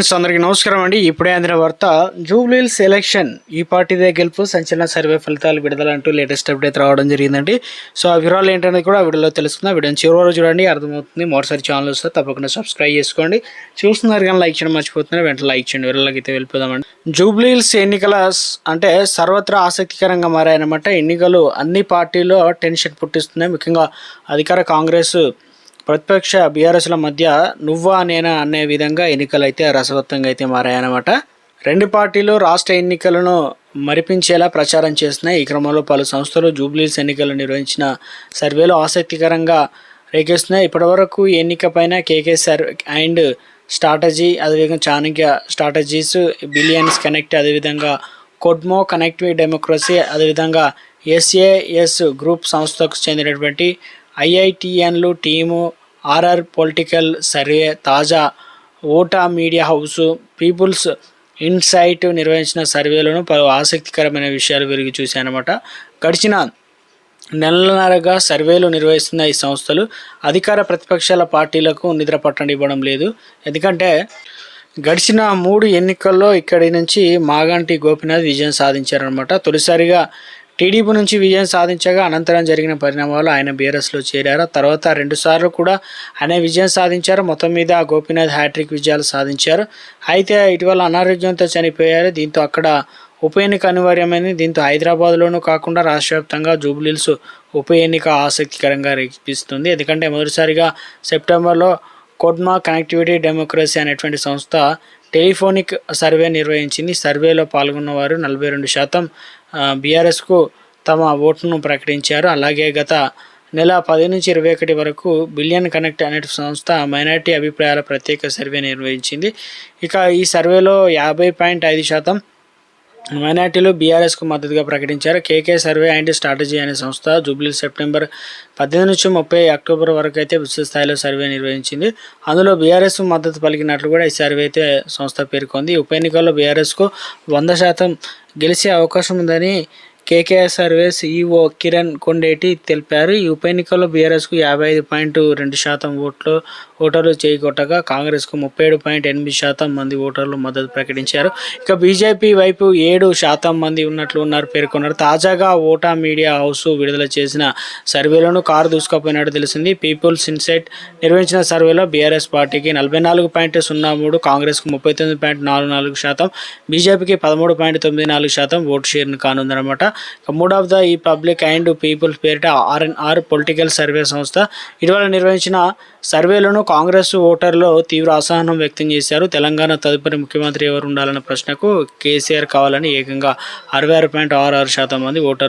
Friends, అందరికీ నమస్కారం అండి. ఇప్పుడే అందిన వార్త జూబ్లీల్స్ ఎలక్షన్. ఈ పార్టీదే గెలుపు సంచలన సర్వే ఫలితాలు విడుదల అంటూ లేటెస్ట్ అప్డేట్ రావడం జరిగిందండి. సో ఆ వివరాలు ఏంటనేది కూడా ఆ వీడియోలో తెలుసుకుందాం. వీడియోని చివరి వరకు చూడండి. అర్థమవుతుంది. మరోసారి ఛానల్ వస్తే తప్పకుండా సబ్స్క్రైబ్ చేసుకోండి. చూస్తున్నారు కానీ లైక్ చేయడం మర్చిపోతున్నారు. వెంటనే లైక్ చేయండి. వివరాలకి అయితే వెళ్ళిపోదామండి. జూబ్లీల్స్ ఎన్నికల అంటే సర్వత్రా ఆసక్తికరంగా మారాయన్నమాట. ఎన్నికలు అన్ని పార్టీలో టెన్షన్ పుట్టిస్తున్నాయి. ముఖ్యంగా అధికార కాంగ్రెస్ ప్రతిపక్ష బీఆర్ఎస్ల మధ్య నువ్వా నేనా అనే విధంగా ఎన్నికలు అయితే రసవత్తంగా అయితే మారాయన్నమాట. రెండు పార్టీలు రాష్ట్ర ఎన్నికలను మరిపించేలా ప్రచారం చేస్తున్నాయి ఈ క్రమంలో పలు సంస్థలు జూబ్లీస్ ఎన్నికలు నిర్వహించిన సర్వేలు ఆసక్తికరంగా రేకేస్తున్నాయి ఇప్పటివరకు ఈ ఎన్నికపైన కేకే సర్ అండ్ స్ట్రాటజీ అదేవిధంగా చాణక్య స్ట్రాటజీస్ బిలియన్స్ కనెక్ట్ అదేవిధంగా కొడ్మో కనెక్టివ్ డెమోక్రసీ అదేవిధంగా ఎస్ఏఎస్ గ్రూప్ సంస్థకు చెందినటువంటి ఐఐటిఎన్లు టీము ఆర్ఆర్ పొలిటికల్ సర్వే తాజా ఓటా మీడియా హౌస్ పీపుల్స్ ఇన్సైట్ నిర్వహించిన సర్వేలను పలు ఆసక్తికరమైన విషయాలు వెలిగి చూశాయన్నమాట. గడిచిన నెలన్నరగా సర్వేలు నిర్వహిస్తున్న ఈ సంస్థలు అధికార ప్రతిపక్షాల పార్టీలకు నిద్ర పట్టనివ్వడం లేదు. ఎందుకంటే గడిచిన మూడు ఎన్నికల్లో ఇక్కడి నుంచి మాగంటి గోపినాథ్ విజయం సాధించారనమాట తొలిసారిగా టీడీపీ నుంచి విజయం సాధించగా అనంతరం జరిగిన పరిణామాలు ఆయన బీఆర్ఎస్లో చేరారు. తర్వాత తర్వాత రెండుసార్లు కూడా ఆయన విజయం సాధించారు. మొత్తం మీద గోపీనాథ్ హ్యాట్రిక్ విజయాలు సాధించారు. అయితే ఇటీవల అనారోగ్యంతో చనిపోయారు. దీంతో అక్కడ ఉప ఎన్నిక అనివార్యమైంది. దీంతో హైదరాబాద్లోనూ కాకుండా రాష్ట్ర వ్యాప్తంగా జూబ్లీల్స్ ఉప ఎన్నిక ఆసక్తికరంగా రేపిస్తుంది. ఎందుకంటే మొదటిసారిగా సెప్టెంబర్లో కొడ్మా కనెక్టివిటీ డెమోక్రసీ అనేటువంటి సంస్థ టెలిఫోనిక్ సర్వే నిర్వహించింది. సర్వేలో పాల్గొన్న వారు నలభై రెండు శాతం బీఆర్ఎస్కు తమ ఓటును ప్రకటించారు. అలాగే గత నెల పది నుంచి ఇరవై ఒకటి వరకు బిలియన్ కనెక్ట్ అనే సంస్థ మైనార్టీ అభిప్రాయాల ప్రత్యేక సర్వే నిర్వహించింది. ఇక ఈ సర్వేలో యాభై పాయింట్ ఐదు శాతం మైనార్టీలు బీఆర్ఎస్కు మద్దతుగా ప్రకటించారు. కేకే సర్వే అండ్ స్ట్రాటజీ అనే సంస్థ జూబ్లీ సెప్టెంబర్ పద్దెనిమిది నుంచి ముప్పై అక్టోబర్ వరకు అయితే విశ్వస్థాయిలో సర్వే నిర్వహించింది. అందులో బీఆర్ఎస్ మద్దతు పలికినట్లు కూడా ఈ సర్వే అయితే సంస్థ పేర్కొంది. ఉప ఎన్నికల్లో బీఆర్ఎస్కు వంద శాతం గెలిచే అవకాశం ఉందని K K R service E O Kiran Kondeti తెలిపారు. ఈ ఉప ఎన్నికల్లో బీఆర్ఎస్కు యాభై ఐదు పాయింట్ రెండు శాతం ఓట్లు ఓటర్లు చేకొట్టగా కాంగ్రెస్కు ముప్పై ఏడు పాయింట్ ఎనిమిది శాతం మంది ఓటర్లు మద్దతు ప్రకటించారు. ఇక బీజేపీ వైపు ఏడు శాతం మంది ఉన్నట్లు ఉన్నారు పేర్కొన్నారు. తాజాగా ఓటా మీడియా హౌస్ విడుదల చేసిన సర్వేలను కారు దూసుకుపోయినట్టు తెలిసింది. పీపుల్స్ ఇన్సైట్ నిర్వహించిన సర్వేలో బీఆర్ఎస్ పార్టీకి నలభై నాలుగు పాయింట్ సున్నా మూడు కాంగ్రెస్కు ముప్పై తొమ్మిది పాయింట్ నాలుగు నాలుగు శాతం బీజేపీకి పదమూడు పాయింట్ తొమ్మిది నాలుగు శాతం ఓటు షేర్ను కానుందన్నమాట. మూడ్ ఆఫ్ ద ఈ పబ్లిక్ అండ్ పీపుల్ పేరిట ఆర్ఎన్ఆర్ పొలిటికల్ సర్వే సంస్థ ఇటీవల నిర్వహించిన సర్వేలను కాంగ్రెస్ ఓటర్లు తీవ్ర అసహనం వ్యక్తం చేశారు. తెలంగాణ తదుపరి ముఖ్యమంత్రి ఎవరు ఉండాలన్న ప్రశ్నకు కేసీఆర్ కావాలని ఏకంగా అరవై ఆరు పాయింట్ ఆరు ఆరు శాతం మంది ఓటర్లు